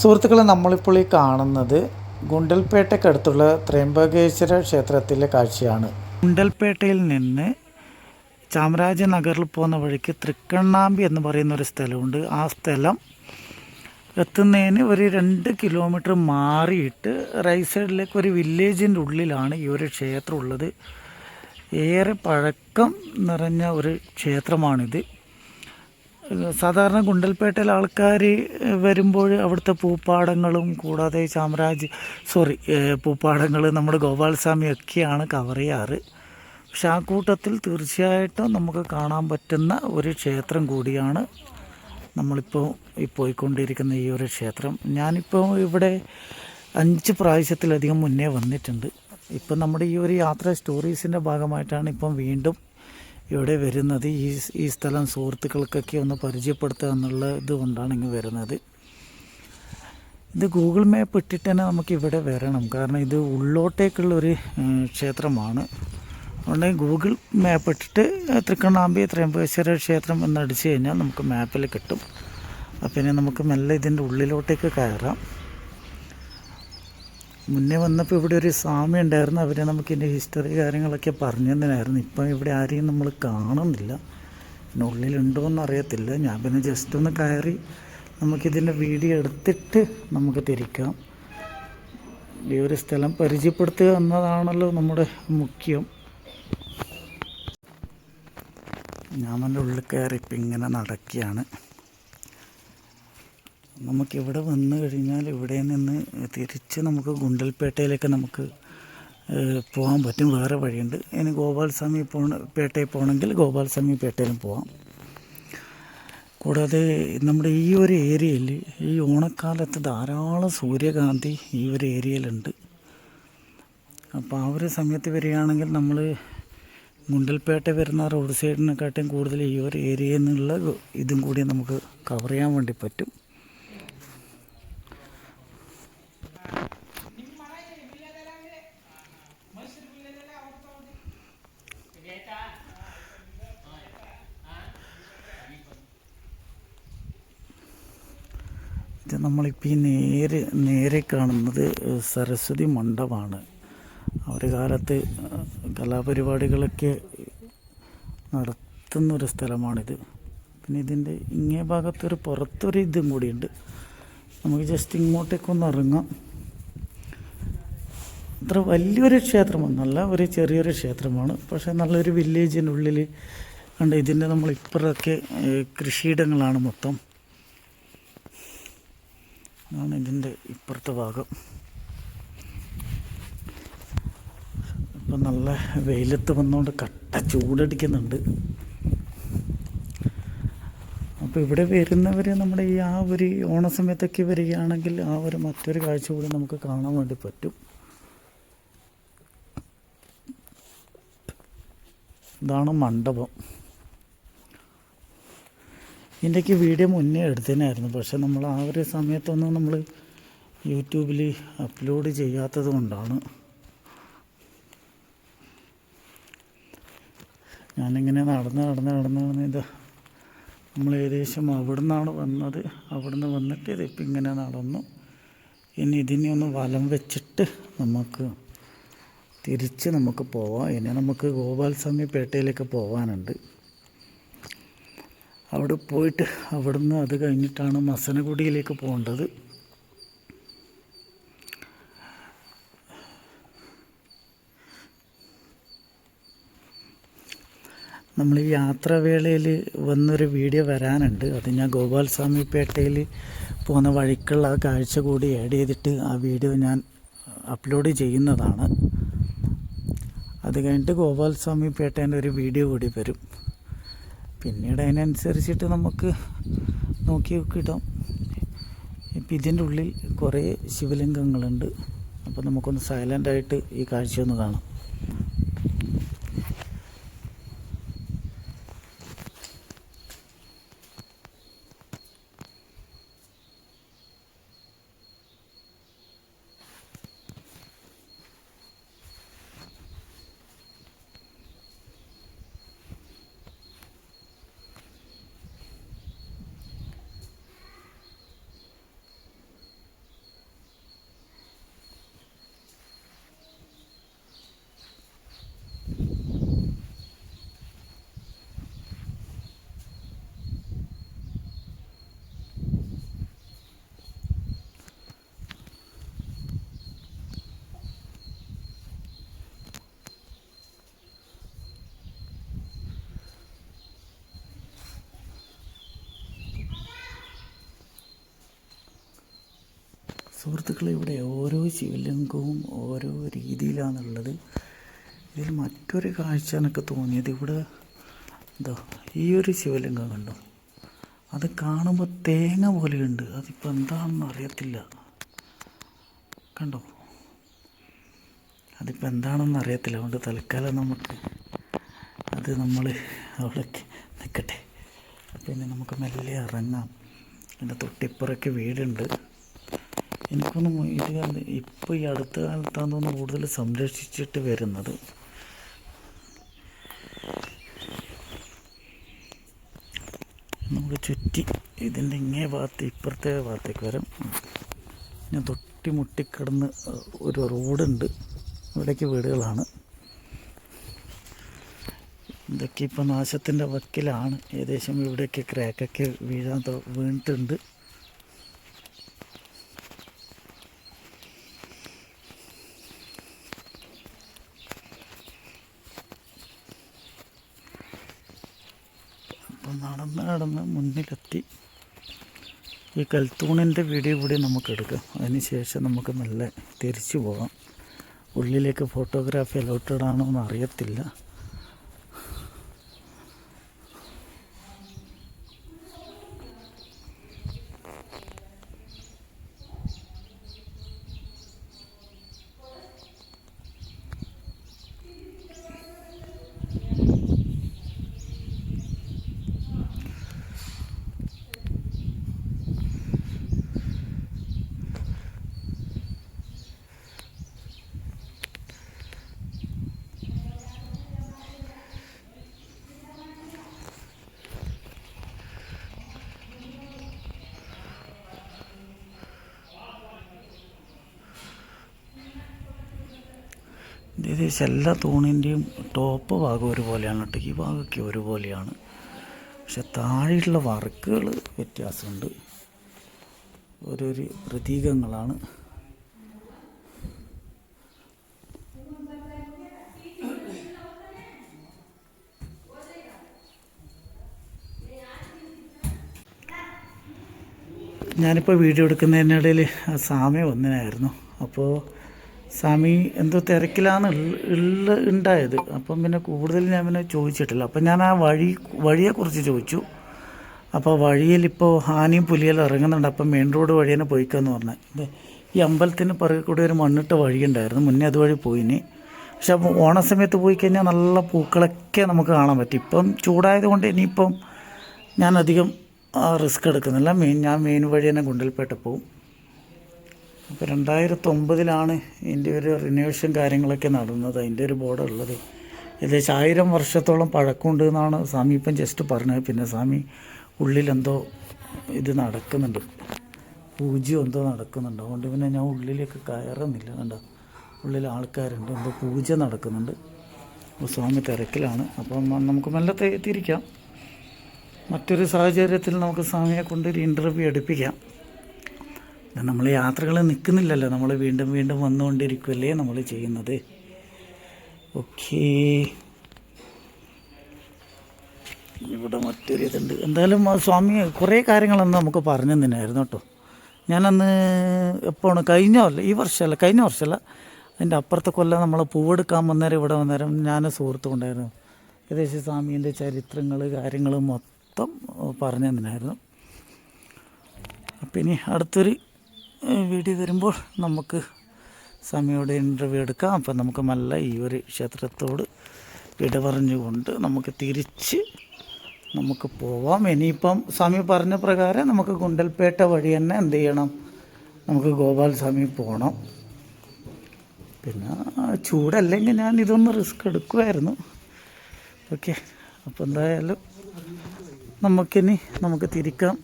സുഹൃത്തുക്കളെ നമ്മളിപ്പോൾ ഈ കാണുന്നത് ഗുണ്ടൽപേട്ടയ്ക്കടുത്തുള്ള ത്രയംബകേശ്വര ക്ഷേത്രത്തിലെ കാഴ്ചയാണ്. ഗുണ്ടൽപേട്ടയിൽ നിന്ന് ചാമരാജനഗറിൽ പോകുന്ന വഴിക്ക് തൃക്കണ്ണാമ്പി എന്ന് പറയുന്ന ഒരു സ്ഥലമുണ്ട്. ആ സ്ഥലം എത്തുന്നതിന് ഒരു രണ്ട് കിലോമീറ്റർ മാറിയിട്ട് റൈറ്റ് സൈഡിലേക്ക് ഒരു വില്ലേജിന്റെ ഉള്ളിലാണ് ഈ ഒരു ക്ഷേത്രം ഉള്ളത്. ഏറെ പഴക്കം നിറഞ്ഞ ഒരു ക്ഷേത്രമാണിത്. സാധാരണ ഗുണ്ടൽപേട്ടയിൽ ആൾക്കാർ വരുമ്പോൾ അവിടുത്തെ പൂപ്പാടങ്ങളും കൂടാതെ ചാമരാജ് സോറി പൂപ്പാടങ്ങൾ നമ്മുടെ ഗോപാലസ്വാമി ഒക്കെയാണ് കവർ ചെയ്യാറ്. പക്ഷെ ആ കൂട്ടത്തിൽ തീർച്ചയായിട്ടും നമുക്ക് കാണാൻ പറ്റുന്ന ഒരു ക്ഷേത്രം കൂടിയാണ് നമ്മളിപ്പോൾ ഈ പോയിക്കൊണ്ടിരിക്കുന്ന ഈ ഒരു ക്ഷേത്രം. ഞാനിപ്പോൾ ഇവിടെ അഞ്ച് പ്രാവശ്യത്തിലധികം മുന്നേ വന്നിട്ടുണ്ട്. ഇപ്പം നമ്മുടെ ഈ ഒരു യാത്ര സ്റ്റോറീസിന്റെ ഭാഗമായിട്ടാണ് ഇപ്പം വീണ്ടും ഇവിടെ വരുന്നത് ഈ ഈ സ്ഥലം സുഹൃത്തുക്കൾക്കൊക്കെ ഒന്ന് പരിചയപ്പെടുത്തുക എന്നുള്ള ഇതുകൊണ്ടാണ് ഇങ്ങ് വരുന്നത്. ഇത് ഗൂഗിൾ മാപ്പ് ഇട്ടിട്ട് തന്നെ നമുക്ക് ഇവിടെ വരണം. കാരണം ഇത് ഉള്ളോട്ടേക്കുള്ളൊരു ക്ഷേത്രമാണ്. അതുകൊണ്ട് ഗൂഗിൾ മാപ്പ് ഇട്ടിട്ട് തൃക്കണ്ണാമ്പി ത്രയംബേശ്വര ക്ഷേത്രം എന്ന് അടിച്ചു കഴിഞ്ഞാൽ നമുക്ക് മാപ്പിൽ കിട്ടും. അപ്പം ഇനി നമുക്ക് മെല്ലെ ഇതിന്റെ ഉള്ളിലോട്ടേക്ക് കയറാം. മുന്നേ വന്നപ്പോൾ ഇവിടെ ഒരു സ്വാമി ഉണ്ടായിരുന്നു. അവരെ നമുക്ക് എന്റെ ഹിസ്റ്ററി കാര്യങ്ങളൊക്കെ പറഞ്ഞു തന്നെയായിരുന്നു ഇപ്പം ഇവിടെ ആരെയും നമ്മൾ കാണുന്നില്ല. പിന്നെ ഉള്ളിലുണ്ടോ എന്ന് അറിയത്തില്ല. ഞാൻ പിന്നെ ജസ്റ്റ് ഒന്ന് കയറി നമുക്കിതിന്റെ വീഡിയോ എടുത്തിട്ട് നമുക്ക് തിരിക്കാം. ഈ ഒരു സ്ഥലം പരിചയപ്പെടുത്തുക എന്നതാണല്ലോ നമ്മുടെ മുഖ്യം. ഞാൻ എന്റെ ഉള്ളിൽ കയറി ഇപ്പം ഇങ്ങനെ നടക്കുകയാണ്. നമുക്കിവിടെ വന്നു കഴിഞ്ഞാൽ ഇവിടെ നിന്ന് തിരിച്ച് നമുക്ക് ഗുണ്ടൽപേട്ടയിലേക്ക് നമുക്ക് പോകാൻ പറ്റും. വേറെ വഴിയുണ്ട്. ഇനി ഗോപാൽസ്വാമി പോണ പേട്ടയിൽ പോകണമെങ്കിൽ ഗോപാൽസ്വാമി പേട്ടയിലും പോകാം കൂടാതെ നമ്മുടെ ഈ ഒരു ഏരിയയിൽ ഈ ഓണക്കാലത്ത് ധാരാളം സൂര്യകാന്തി ഈ ഒരു ഏരിയയിലുണ്ട്. അപ്പോൾ ആ ഒരു സമയത്ത് വരികയാണെങ്കിൽ നമ്മൾ മുണ്ടൽപേട്ട വരുന്ന റോഡ് സൈഡിനെക്കാട്ടും കൂടുതൽ ഈ ഒരു ഏരിയയിൽ നിന്നുള്ള ഇതും കൂടി നമുക്ക് കവർ ചെയ്യാൻ വേണ്ടി പറ്റും. ഇത് നമ്മളിപ്പോൾ ഈ നേരെ നേരെ കാണുന്നത് സരസ്വതി മണ്ഡപമാണ്. ഒരു കാലത്ത് കലാപരിപാടികളൊക്കെ നടത്തുന്നൊരു സ്ഥലമാണിത്. പിന്നെ ഇതിന്റെ ഇങ്ങേ ഭാഗത്തൊരു പുറത്തൊരു ഇതും കൂടിയുണ്ട്. നമുക്ക് ജസ്റ്റ് ഇങ്ങോട്ടേക്ക് ഒന്ന് ഇറങ്ങാം. അത്ര വലിയൊരു ക്ഷേത്രമൊന്നുമല്ല ഒരു ചെറിയൊരു ക്ഷേത്രമാണ്. പക്ഷേ നല്ലൊരു വില്ലേജിനുള്ളിൽ കണ്ട് ഇതിന്റെ നമ്മൾ കൃഷിയിടങ്ങളാണ് മൊത്തം. അതാണ് ഇതിന്റെ ഇപ്പുറത്തെ ഭാഗം. ഇപ്പം നല്ല വെയിലത്ത് വന്നുകൊണ്ട് കട്ട ചൂടടിക്കുന്നുണ്ട്. അപ്പോൾ ഇവിടെ വരുന്നവർ നമ്മുടെ ഈ ആ ഒരു ഓണസമയത്തൊക്കെ വരികയാണെങ്കിൽ ആ ഒരു മറ്റൊരു കാഴ്ച കൂടി നമുക്ക് കാണാൻ വേണ്ടി പറ്റും. ഇതാണ് മണ്ഡപം. ഇതിന്റെയൊക്കെ വീഡിയോ മുന്നേ എടുത്തതിനായിരുന്നു. പക്ഷെ നമ്മൾ ആ ഒരു സമയത്തൊന്നും നമ്മൾ യൂട്യൂബിൽ അപ്ലോഡ് ചെയ്യാത്തത് കൊണ്ടാണ്. ഞാനിങ്ങനെ നടന്ന് നടന്ന് നടന്ന് നടന്ന് ഇത് നമ്മൾ ഏകദേശം അവിടെ നിന്നാണ് വന്നത്. അവിടെ നിന്ന് വന്നിട്ട് ഇതിപ്പോൾ ഇങ്ങനെ നടന്നു. ഇനി ഇതിനെ ഒന്ന് വലം വെച്ചിട്ട് നമുക്ക് തിരിച്ച് നമുക്ക് പോവാം. ഇനി നമുക്ക് ഗോപാൽസ്വാമി പേട്ടയിലേക്ക് പോകാനുണ്ട് അവിടെ പോയിട്ട് അവിടുന്ന് അത് കഴിഞ്ഞിട്ടാണ് മസനഗുഡിയിലേക്ക് പോകേണ്ടത്. നമ്മൾ ഈ യാത്രാവേളയിൽ വന്നൊരു വീഡിയോ വരാനുണ്ട്. അത് ഞാൻ ഗോപാൽസ്വാമി പേട്ടയിൽ പോകുന്ന വഴിക്കുള്ള ആ കാഴ്ച കൂടി ആഡ് ചെയ്തിട്ട് ആ വീഡിയോ ഞാൻ അപ്ലോഡ് ചെയ്യുന്നതാണ്. അത് കഴിഞ്ഞിട്ട് ഗോപാൽസ്വാമി പേട്ടേന്റെ ഒരു വീഡിയോ കൂടി വരും. പിന്നീട് അതിനനുസരിച്ചിട്ട് നമുക്ക് നോക്കി കിട്ടാം. ഇപ്പം ഇതിന്റെ ഉള്ളിൽ കുറേ ശിവലിംഗങ്ങളുണ്ട്. അപ്പോൾ നമുക്കൊന്ന് സൈലന്റായിട്ട് ഈ കാഴ്ചയൊന്ന് കാണാം. സുഹൃത്തുക്കളെ ഇവിടെ ഓരോ ശിവലിംഗവും ഓരോ രീതിയിലാണുള്ളത്. ഇതിൽ മറ്റൊരു കാഴ്ച എനിക്ക് തോന്നിയത് ഇവിടെ എന്താ ഈ ഒരു ശിവലിംഗം കണ്ടു. അത് കാണുമ്പോൾ തേങ്ങ പോലെയുണ്ട്. അതിപ്പോൾ എന്താണെന്ന് അറിയത്തില്ല. കണ്ടോ? അതിപ്പോൾ എന്താണെന്ന് അറിയത്തില്ല. അതുകൊണ്ട് തൽക്കാലം നമുക്ക് അത് നമ്മൾ അവിടെ നിൽക്കട്ടെ പിന്നെ നമുക്ക് മെല്ലെ ഇറങ്ങാം. എന്റെ തൊട്ടിപ്പുറയ്ക്ക് വീടുണ്ട്. എനിക്കൊന്നും ഇത് കണ്ട് ഇപ്പോൾ ഈ അടുത്ത കാലത്താണ് തോന്നുന്നു കൂടുതൽ സംരക്ഷിച്ചിട്ട് വരുന്നത്. നമുക്ക് ചുറ്റി ഇതിന്റെ ഇങ്ങേ ഭാഗത്ത് ഇപ്പുറത്തെ ഭാഗത്തേക്ക് വരാം. ഞാൻ തൊട്ടി മുട്ടിക്കിടന്ന് ഒരു റോഡുണ്ട്. ഇവിടേക്ക് വീടുകളാണ്. ഇതൊക്കെ ഇപ്പോൾ നാശത്തിന്റെ വക്കിലാണ്. ഏകദേശം ഇവിടെയൊക്കെ ക്രാക്കൊക്കെ വീഴാൻ വീണിട്ടുണ്ട്. നടന്ന് നടന്ന് മുന്നിലെത്തി. ഈ കൽത്തൂണിന്റെ വീഡിയോ കൂടി നമുക്ക് എടുക്കാം അതിന് ശേഷം നമുക്ക് നല്ല തിരിച്ചു പോകാം. ഉള്ളിലേക്ക് ഫോട്ടോഗ്രാഫി അലോട്ടഡ് ആണോ എന്ന് അറിയത്തില്ല. ഏകദേശം എല്ലാ തൂണിന്റെയും ടോപ്പ് ഭാഗം ഒരുപോലെയാണ് കേട്ടോ. ഈ ഭാഗമൊക്കെ ഒരുപോലെയാണ്. പക്ഷെ താഴെയുള്ള വർക്കുകൾ വ്യത്യാസമുണ്ട്. ഓരോരു പ്രതീകങ്ങളാണ്. ഞാനിപ്പോൾ വീഡിയോ എടുക്കുന്നതിനിടയിൽ ആ സമയം ഒന്നിനായിരുന്നു അപ്പോൾ സ്വാമി എന്തോ തിരക്കിലാണ് ഉള്ള- ഉണ്ടായത്. അപ്പം പിന്നെ കൂടുതൽ ഞാൻ പിന്നെ ചോദിച്ചിട്ടില്ല. അപ്പം ഞാൻ ആ വഴി വഴിയെക്കുറിച്ച് ചോദിച്ചു. അപ്പോൾ വഴിയിൽ ഇപ്പോൾ ഹാനിയും പുലിയെല്ലാം ഇറങ്ങുന്നുണ്ട്. അപ്പം മെയിൻ റോഡ് വഴി തന്നെ പോയിക്കാന്ന് പറഞ്ഞത് ഈ അമ്പലത്തിന് പിറകെ കൂടി ഒരു മണ്ണിട്ട വഴിയുണ്ടായിരുന്നു മുന്നേ അതുവഴി പോയിനി. പക്ഷെ അപ്പോൾ ഓണസമയത്ത് പോയി കഴിഞ്ഞാൽ നല്ല പൂക്കളൊക്കെ നമുക്ക് കാണാൻ പറ്റും. ഇപ്പം ചൂടായതുകൊണ്ട് ഇനിയിപ്പം ഞാൻ അധികം റിസ്ക് എടുക്കുന്നില്ല. മെയിൻ ഞാൻ മെയിൻ വഴി തന്നെ ഗുണ്ടൽപേട്ട പോവും. അപ്പോൾ രണ്ടായിരത്തി ഒമ്പതിലാണ് ഇതിന്റെ ഒരു റിനോവേഷൻ കാര്യങ്ങളൊക്കെ നടന്നത്. അതിന്റെ ഒരു ബോർഡ് ഉള്ളത്. ഏകദേശം ആയിരം വർഷത്തോളം പഴക്കമുണ്ട് എന്നാണ് സ്വാമി ഇപ്പം ജസ്റ്റ് പറഞ്ഞത്. പിന്നെ സ്വാമി ഉള്ളിലെന്തോ ഇത് നടക്കുന്നുണ്ട്. പൂജ്യം എന്തോ നടക്കുന്നുണ്ട്. അതുകൊണ്ട് പിന്നെ ഞാൻ ഉള്ളിലേക്ക് കയറുന്നില്ല. കണ്ട? ഉള്ളിൽ ആൾക്കാരുണ്ട്. എന്തോ പൂജ നടക്കുന്നുണ്ട്. അപ്പോൾ സ്വാമി തിരക്കിലാണ്. അപ്പം നമുക്ക് മെല്ലെ തി- തിരിക്കാം. മറ്റൊരു സാഹചര്യത്തിൽ നമുക്ക് സ്വാമിയെ കൊണ്ടൊരു ഇന്റർവ്യൂ എടുപ്പിക്കാം. നമ്മൾ യാത്രകൾ നിൽക്കുന്നില്ലല്ലോ. നമ്മൾ വീണ്ടും വീണ്ടും വന്നുകൊണ്ടിരിക്കുമല്ലേ നമ്മൾ ചെയ്യുന്നത്. ഓക്കേ. ഇവിടെ മറ്റൊരു ഇതുണ്ട്. എന്തായാലും സ്വാമി കുറേ കാര്യങ്ങളന്ന് നമുക്ക് പറഞ്ഞു തന്നെയായിരുന്നു കേട്ടോ. ഞാനന്ന് എപ്പോഴാണ് കഴിഞ്ഞ കൊല്ലം ഈ വർഷമല്ല കഴിഞ്ഞ വർഷമല്ല. അതിന്റെ അപ്പുറത്തെ കൊല്ലം നമ്മൾ പൂവെടുക്കാൻ വന്നേരം ഇവിടെ വന്നേരം ഞാൻ സുഹൃത്തും ഉണ്ടായിരുന്നു. ഏകദേശം സ്വാമീന്റെ ചരിത്രങ്ങൾ കാര്യങ്ങൾ മൊത്തം പറഞ്ഞു തന്നെയായിരുന്നു അപ്പം ഇനി അടുത്തൊരു വീഡിയോ വരുമ്പോൾ നമുക്ക് സമയോടെ ഇന്റർവ്യൂ എടുക്കാം. അപ്പം നമുക്ക് നല്ല ഈ ഒരു ക്ഷേത്രത്തോട് വിട പറഞ്ഞുകൊണ്ട് നമുക്ക് തിരിച്ച് നമുക്ക് പോവാം. ഇനിയിപ്പം സ്വാമി പറഞ്ഞ പ്രകാരം നമുക്ക് ഗുണ്ടൽപേട്ട വഴി തന്നെ എന്ത് ചെയ്യണം? നമുക്ക് ഗോപാൽ സ്വാമി പോകണം പിന്നെ ചൂടല്ലെങ്കിൽ ഞാൻ ഇതൊന്ന് റിസ്ക് എടുക്കുമായിരുന്നു ഓക്കെ അപ്പോൾ എന്തായാലും നമുക്കിനി നമുക്ക് തിരിക്കാം.